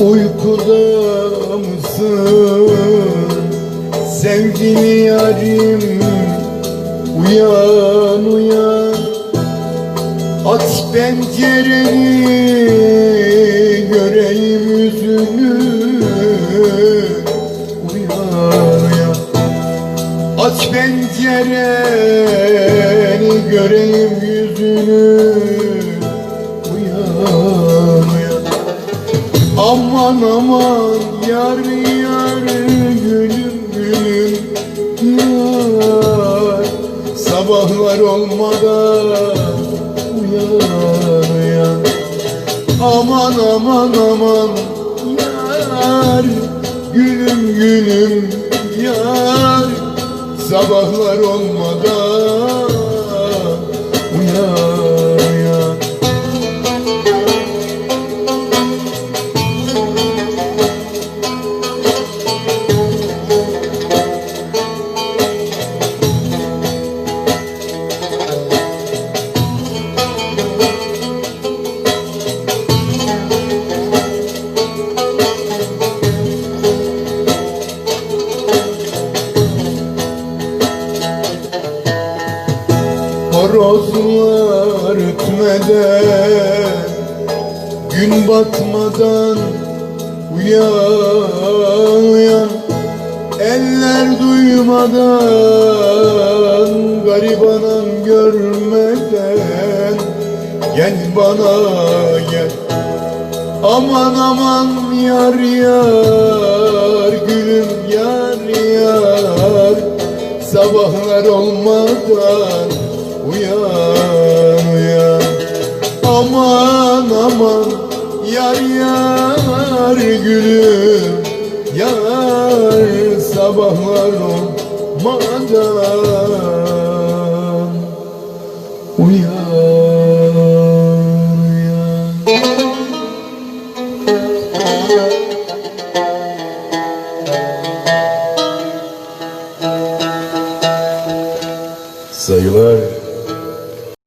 Uykuda mısın sevgili yarim Uyan uyan. Aç pencereni göreyim yüzünü Uyan uyan. Aç pencereni göreyim yüzünü Aman aman yar yar gülüm gülüm. Yar Sabahlar olmadan uyan uyan Aman aman aman yar gülüm gülüm yar. Sabahlar olmadan Horozlar ötmeden Gün batmadan Uyan Eller duymadan Garibanım görmeden. Gel bana gel Aman aman yar yar Gülüm yar yar. Sabahlar olmadan uyan uyan Aman aman yar yar gülüm Yar sabahlar olmadan Uyan uyan. Saygılar.